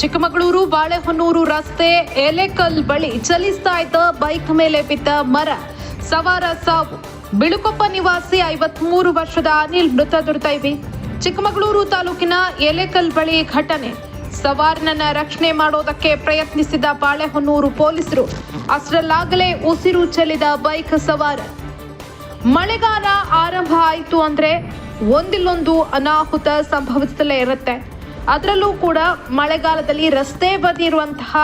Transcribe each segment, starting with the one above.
ಚಿಕ್ಕಮಗಳೂರು, ಬಾಳೆಹೊನ್ನೂರು ರಸ್ತೆ ಎಲೆಕಲ್ ಬಳಿ ಚಲಿಸ್ತಾ ಇದ್ದ ಬೈಕ್ ಮೇಲೆ ಬಿದ್ದ ಮರ. ಸವಾರ ಸಾವು. ಬಿಳುಕೊಪ್ಪ ನಿವಾಸಿ ಐವತ್ಮೂರು ವರ್ಷದ ಅನಿಲ್ ಮೃತ ದುರ್ದೈವಿ. ಚಿಕ್ಕಮಗಳೂರು ತಾಲೂಕಿನ ಎಲೆಕಲ್ ಬಳಿ ಘಟನೆ. ಸವಾರನನ್ನ ರಕ್ಷಣೆ ಮಾಡೋದಕ್ಕೆ ಪ್ರಯತ್ನಿಸಿದ ಬಾಳೆಹೊನ್ನೂರು ಪೊಲೀಸರು ಅಷ್ಟರಲ್ಲಾಗಲೇ ಉಸಿರು ಚೆಲ್ಲಿದ ಬೈಕ್ ಸವಾರ. ಮಳೆಗಾಲ ಆರಂಭ ಆಯಿತು ಅಂದ್ರೆ ಒಂದಿಲ್ಲೊಂದು ಅನಾಹುತ ಸಂಭವಿಸುತ್ತಲೇ ಇರುತ್ತೆ. ಅದರಲ್ಲೂ ಕೂಡ ಮಳೆಗಾಲದಲ್ಲಿ ರಸ್ತೆ ಬದಿ ಇರುವಂತಹ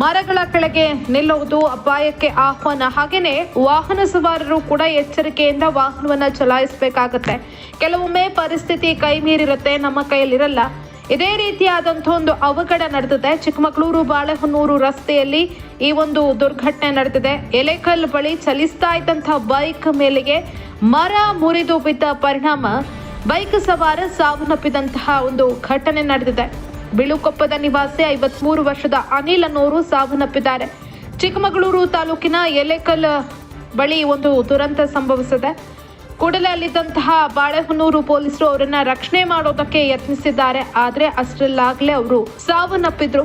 ಮರಗಳ ಕೆಳಗೆ ನಿಲ್ಲುವುದು ಅಪಾಯಕ್ಕೆ ಆಹ್ವಾನ. ಹಾಗೇನೆ ವಾಹನ ಸವಾರರು ಕೂಡ ಎಚ್ಚರಿಕೆಯಿಂದ ವಾಹನವನ್ನ ಚಲಾಯಿಸಬೇಕಾಗತ್ತೆ. ಕೆಲವೊಮ್ಮೆ ಪರಿಸ್ಥಿತಿ ಕೈ ಮೀರಿರುತ್ತೆ, ನಮ್ಮ ಕೈಯಲ್ಲಿರಲ್ಲ. ಇದೇ ರೀತಿಯಾದಂಥ ಒಂದು ಅವಘಡ ನಡೆದಿದೆ. ಚಿಕ್ಕಮಗಳೂರು, ಬಾಳೆಹೊನ್ನೂರು ರಸ್ತೆಯಲ್ಲಿ ಈ ಒಂದು ದುರ್ಘಟನೆ ನಡೆದಿದೆ. ಎಲೆಕಲ್ ಬಳಿ ಚಲಿಸ್ತಾ ಇದ್ದಂಥ ಬೈಕ್ ಮೇಲೆಗೆ ಮರ ಮುರಿದು ಬಿದ್ದ ಪರಿಣಾಮ. ಬೈಕ್ ಸವಾರ ಸಾವನ್ನಪ್ಪಿದಂತಹ ಒಂದು ಘಟನೆ ನಡೆದಿದೆ. ಬಿಳುಕೊಪ್ಪದ ನಿವಾಸಿ ಐವತ್ಮೂರು ವರ್ಷದ ಅನಿಲ್ ಅನ್ನೋರು ಸಾವನ್ನಪ್ಪಿದ್ದಾರೆ. ಚಿಕ್ಕಮಗಳೂರು ತಾಲೂಕಿನ ಎಲೆಕಲ್ ಬಳಿ ಒಂದು ದುರಂತ ಸಂಭವಿಸಿದೆ. ಕೂಡಲೇ ಅಲ್ಲಿದ್ದಂತಹ ಬಾಳೆಹೊನ್ನೂರು ಪೊಲೀಸರು ಅವರನ್ನ ರಕ್ಷಣೆ ಮಾಡೋದಕ್ಕೆ ಯತ್ನಿಸಿದ್ದಾರೆ. ಆದರೆ ಅಷ್ಟರಲ್ಲಾಗಲೇ ಅವರು ಸಾವನ್ನಪ್ಪಿದ್ರು.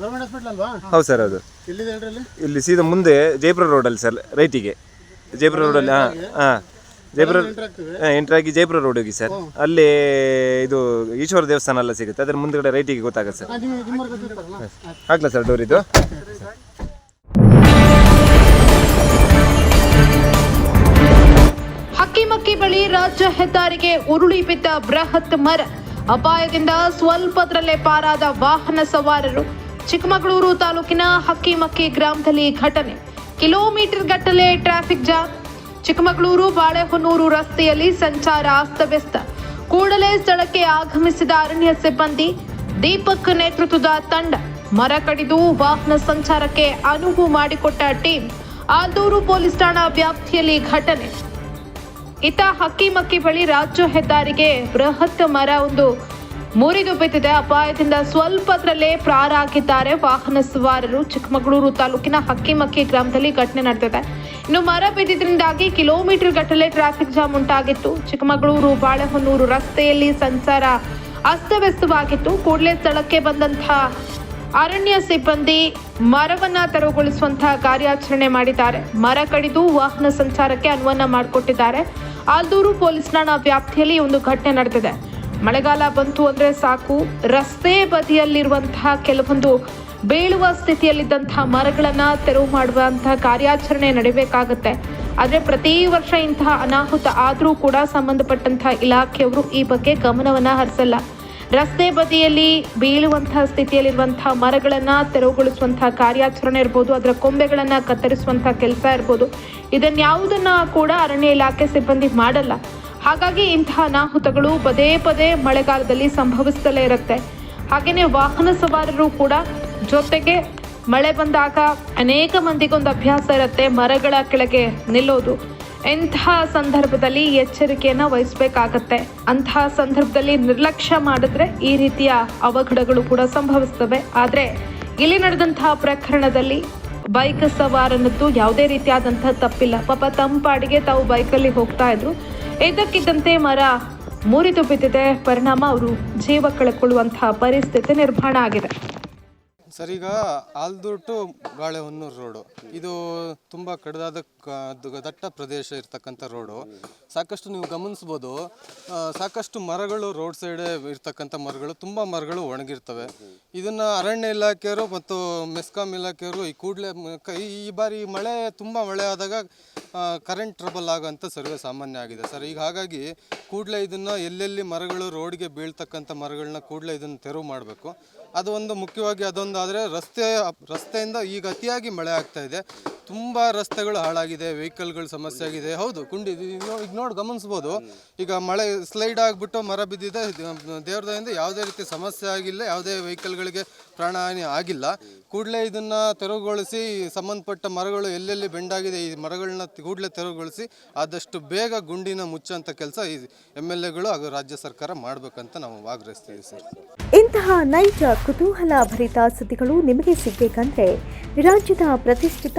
ಗೌರ್ಮೆಂಟ್ ಹಾಸ್ಪಿಟಲ್ ಅಲ್ವಾ? ಹೌದು ಸರ್ ಹೌದು. ಎಲ್ಲಿದೆ ಹೇಳ್ರಿ ಅಲ್ಲಿ ಇಲ್ಲಿ ಸೀದಾ ಮುಂದೆ ಜೈಪುರ ರೋಡಲ್ಲಿ ಸರ್ ರೈಟಿಗೆ. ಜೈಪುರ ರೋಡಲ್ಲಿ ಹಾಂ ಹಾಂ. ಜೈಪುರ ಎಂಟ್ರ್ ಆಗಿ ಜೈಪುರ ರೋಡ್ ಹೋಗಿ ಸರ್. ಅಲ್ಲಿ ಇದು ಈಶ್ವರ ದೇವಸ್ಥಾನ ಎಲ್ಲ ಸಿಗುತ್ತೆ. ಅದ್ರ ಮುಂದ್ಗಡೆ ರೈಟಿಗೆ ಗೊತ್ತಾಗುತ್ತೆ ಸರ್. ಹಾಕ್ಲಾ ಸರ್. ಡೋರ್ ಇದು? ಹಕ್ಕಿಮಕ್ಕಿ ಬಳಿ ರಾಜ್ಯ ಹೆದ್ದಾರಿಗೆ ಉರುಳಿ ಬಿದ್ದ ಬೃಹತ್ ಮರ. ಅಪಾಯದಿಂದ ಸ್ವಲ್ಪದ್ರಲ್ಲೇ ಪಾರಾದ ವಾಹನ ಸವಾರರು ಚಿಕ್ಕಮಗಳೂರು ತಾಲೂಕಿನ ಹಕ್ಕಿಮಕ್ಕಿ ಗ್ರಾಮದಲ್ಲಿ ಘಟನೆ. ಕಿಲೋಮೀಟರ್ ಗಟ್ಟಲೆ ಟ್ರಾಫಿಕ್ ಜಾಮ್. ಚಿಕ್ಕಮಗಳೂರು ಬಾಳೆಹೊನ್ನೂರು ರಸ್ತೆಯಲ್ಲಿ ಸಂಚಾರ ಅಸ್ತವ್ಯಸ್ತ. ಕೂಡಲೇ ಸ್ಥಳಕ್ಕೆ ಆಗಮಿಸಿದ ಅರಣ್ಯ ಸಿಬ್ಬಂದಿ, ದೀಪಕ್ ನೇತೃತ್ವದ ತಂಡ ಮರ ಕಡಿದು ವಾಹನ ಸಂಚಾರಕ್ಕೆ ಅನುವು ಮಾಡಿಕೊಟ್ಟ ಟೀಮ್ ಆಲ್ದೂರು ಪೊಲೀಸ್ ಠಾಣಾ ವ್ಯಾಪ್ತಿಯಲ್ಲಿ ಘಟನೆ. ಇತ ಹಕ್ಕಿಮಕ್ಕಿ ಬಳಿ ರಾಜ್ಯ ಹೆದ್ದಾರಿಗೆ ಬೃಹತ್ ಮರ ಒಂದು ಮುರಿದು ಬಿದ್ದಿದೆ. ಅಪಾಯದಿಂದ ಸ್ವಲ್ಪದರಲ್ಲೇ ಪ್ರಾರಾಗಿದ್ದಾರೆ ವಾಹನ ಸವಾರರು. ಚಿಕ್ಕಮಗಳೂರು ತಾಲೂಕಿನ ಹಕ್ಕಿಮಕ್ಕಿ ಗ್ರಾಮದಲ್ಲಿ ಘಟನೆ ನಡೆದಿದೆ. ಇನ್ನು ಮರ ಬಿದ್ದಿದ್ರಿಂದಾಗಿ ಕಿಲೋಮೀಟರ್ ಗಟ್ಟಲೆ ಟ್ರಾಫಿಕ್ ಜಾಮ್ ಉಂಟಾಗಿತ್ತು. ಚಿಕ್ಕಮಗಳೂರು ಬಾಳೆಹೊನ್ನೂರು ರಸ್ತೆಯಲ್ಲಿ ಸಂಚಾರ ಅಸ್ತವ್ಯಸ್ತವಾಗಿತ್ತು. ಕೂಡಲೇ ಸ್ಥಳಕ್ಕೆ ಬಂದಂತಹ ಅರಣ್ಯ ಸಿಬ್ಬಂದಿ ಮರವನ್ನ ತೆರವುಗೊಳಿಸುವಂತಹ ಕಾರ್ಯಾಚರಣೆ ಮಾಡಿದ್ದಾರೆ. ಮರ ಕಡಿದು ವಾಹನ ಸಂಚಾರಕ್ಕೆ ಅನುವನ್ನ ಮಾಡಿಕೊಟ್ಟಿದ್ದಾರೆ. ಆಲ್ದೂರು ಪೊಲೀಸ್ ಠಾಣಾ ವ್ಯಾಪ್ತಿಯಲ್ಲಿ ಒಂದು ಘಟನೆ ನಡೆದಿದೆ. ಮಳೆಗಾಲ ಬಂತು ಅಂದ್ರೆ ಸಾಕು. ರಸ್ತೆ ಬದಿಯಲ್ಲಿರುವಂತಹ ಕೆಲವೊಂದು ಬೀಳುವ ಸ್ಥಿತಿಯಲ್ಲಿದ್ದಂತಹ ಮರಗಳನ್ನ ತೆರವು ಮಾಡುವಂತಹ ಕಾರ್ಯಾಚರಣೆ ನಡೀಬೇಕಾಗತ್ತೆ. ಆದ್ರೆ ಪ್ರತಿ ವರ್ಷ ಇಂತಹ ಅನಾಹುತ ಆದರೂ ಕೂಡ ಸಂಬಂಧಪಟ್ಟಂತಹ ಇಲಾಖೆಯವರು ಈ ಬಗ್ಗೆ ಗಮನವನ್ನ ಹರಿಸಲ್ಲ. ರಸ್ತೆ ಬದಿಯಲ್ಲಿ ಬೀಳುವಂತಹ ಸ್ಥಿತಿಯಲ್ಲಿರುವಂತಹ ಮರಗಳನ್ನ ತೆರವುಗೊಳಿಸುವಂತಹ ಕಾರ್ಯಾಚರಣೆ ಇರ್ಬೋದು, ಅದರ ಕೊಂಬೆಗಳನ್ನ ಕತ್ತರಿಸುವಂತಹ ಕೆಲಸ ಇರ್ಬೋದು. ಇದನ್ಯಾವುದನ್ನ ಕೂಡ ಅರಣ್ಯ ಇಲಾಖೆ ಸಿಬ್ಬಂದಿ ಮಾಡಲ್ಲ. ಹಾಗಾಗಿ ಇಂತಹ ಅನಾಹುತಗಳು ಪದೇ ಪದೇ ಮಳೆಗಾಲದಲ್ಲಿ ಸಂಭವಿಸ್ತಲೇ ಇರುತ್ತೆ. ಹಾಗೆಯೇ ವಾಹನ ಸವಾರರು ಕೂಡ ಜೊತೆಗೆ ಮಳೆ ಬಂದಾಗ ಅನೇಕ ಮಂದಿಗೊಂದು ಅಭ್ಯಾಸ ಇರುತ್ತೆ ಮರಗಳ ಕೆಳಗೆ ನಿಲ್ಲೋದು. ಇಂತಹ ಸಂದರ್ಭದಲ್ಲಿ ಎಚ್ಚರಿಕೆಯನ್ನು ವಹಿಸಬೇಕಾಗತ್ತೆ. ಅಂತಹ ಸಂದರ್ಭದಲ್ಲಿ ನಿರ್ಲಕ್ಷ್ಯ ಮಾಡಿದ್ರೆ ಈ ರೀತಿಯ ಅವಘಡಗಳು ಕೂಡ ಸಂಭವಿಸ್ತವೆ. ಆದರೆ ಇಲ್ಲಿ ನಡೆದಂತಹ ಪ್ರಕರಣದಲ್ಲಿ ಬೈಕ್ ಸವಾರನದ್ದು ಯಾವುದೇ ರೀತಿಯಾದಂತಹ ತಪ್ಪಿಲ್ಲ. ಪಾಪ ತಂಪಾಡಿಗೆ ತಾವು ಬೈಕಲ್ಲಿ ಹೋಗ್ತಾ ಇದ್ರು. ಇದ್ದಕ್ಕಿದ್ದಂತೆ ಮರ ಮುರಿದು ಬಿದ್ದಿದೆ. ಪರಿಣಾಮ ಅವರು ಜೀವ ಕಳ್ಕೊಳ್ಳುವಂತಹ ಪರಿಸ್ಥಿತಿ ನಿರ್ಮಾಣ ಆಗಿದೆ. ಸರ್, ಈಗ ಟು ಬಾಳೆಹೊನ್ನೂರು ರೋಡು. ಇದು ತುಂಬ ಕಡಿದಾದ ದಟ್ಟ ಪ್ರದೇಶ ಇರ್ತಕ್ಕಂಥ ರೋಡು. ಸಾಕಷ್ಟು ನೀವು ಗಮನಿಸ್ಬೋದು. ಸಾಕಷ್ಟು ಮರಗಳು ರೋಡ್ ಸೈಡ್ ಇರ್ತಕ್ಕಂಥ ಮರಗಳು, ತುಂಬ ಮರಗಳು ಒಣಗಿರ್ತವೆ. ಇದನ್ನು ಅರಣ್ಯ ಇಲಾಖೆಯವರು ಮತ್ತು ಮೆಸ್ಕಾಂ ಇಲಾಖೆಯವರು ಈ ಕೂಡಲೇ ಈ ಬಾರಿ ಮಳೆ, ತುಂಬ ಮಳೆ ಆದಾಗ ಕರೆಂಟ್ ಟ್ರಬಲ್ ಆಗೋಂಥ ಸರ್ವೆ ಸಾಮಾನ್ಯ ಆಗಿದೆ. ಸರ್, ಈಗ ಹಾಗಾಗಿ ಕೂಡಲೇ ಇದನ್ನು ಎಲ್ಲೆಲ್ಲಿ ಮರಗಳು ರೋಡ್ಗೆ ಬೀಳ್ತಕ್ಕಂಥ ಮರಗಳನ್ನ ಕೂಡಲೇ ಇದನ್ನು ತೆರವು ಮಾಡಬೇಕು. ಅದು ಒಂದು ಮುಖ್ಯವಾಗಿ ಅದೊಂದು ಆದರೆ ರಸ್ತೆ, ರಸ್ತೆಯಿಂದ ಈಗ ಅತಿಯಾಗಿ ಮಳೆ ಆಗ್ತಾ ಇದೆ. ತುಂಬ ರಸ್ತೆಗಳು ಹಾಳಾಗಿದೆ ವೆಹಿಕಲ್ಗಳ ಸಮಸ್ಯೆ ಆಗಿದೆ. ಹೌದು ಕುಂಡಿ ಇದು ಈಗ ನೋಡಿ ಗಮನಿಸ್ಬೋದು. ಈಗ ಮಳೆ ಸ್ಲೈಡ್ ಆಗಿಬಿಟ್ಟು ಮರ ಬಿದ್ದಿದೆ ದೇವ್ರದಿಂದ ದಯೆಯಿಂದ ಯಾವುದೇ ರೀತಿ ಸಮಸ್ಯೆ ಆಗಿಲ್ಲ ಯಾವುದೇ ವೆಹಿಕಲ್ಗಳಿಗೆ ಪ್ರಾಣಹಾನಿ ಆಗಿಲ್ಲ. ಕೂಡಲೇ ಇದನ್ನು ತೆರವುಗೊಳಿಸಿ ಸಂಬಂಧಪಟ್ಟ ಮರಗಳು ಎಲ್ಲೆಲ್ಲಿ ಬೆಂಡಾಗಿದೆ ಈ ಮರಗಳನ್ನ ಕೂಡಲೇ ತೆರವುಗೊಳಿಸಿ ಆದಷ್ಟು ಬೇಗ ಗುಂಡಿನ ಮುಚ್ಚುವಂಥ ಕೆಲಸ ಈ ಎಂ ಎಲ್ ಎಗಳು ಹಾಗೂ ರಾಜ್ಯ ಸರ್ಕಾರ ಮಾಡಬೇಕಂತ ನಾವು ಆಗ್ರಹಿಸ್ತೀವಿ ಸರ್. ಇಂತಹ ನೈಜ ಕುತೂಹಲ ಭರಿತ ಸುದ್ದಿಗಳು ನಿಮಗೆ ಸಿಗಬೇಕಂದ್ರೆ ರಾಜ್ಯದ ಪ್ರತಿಷ್ಠಿತ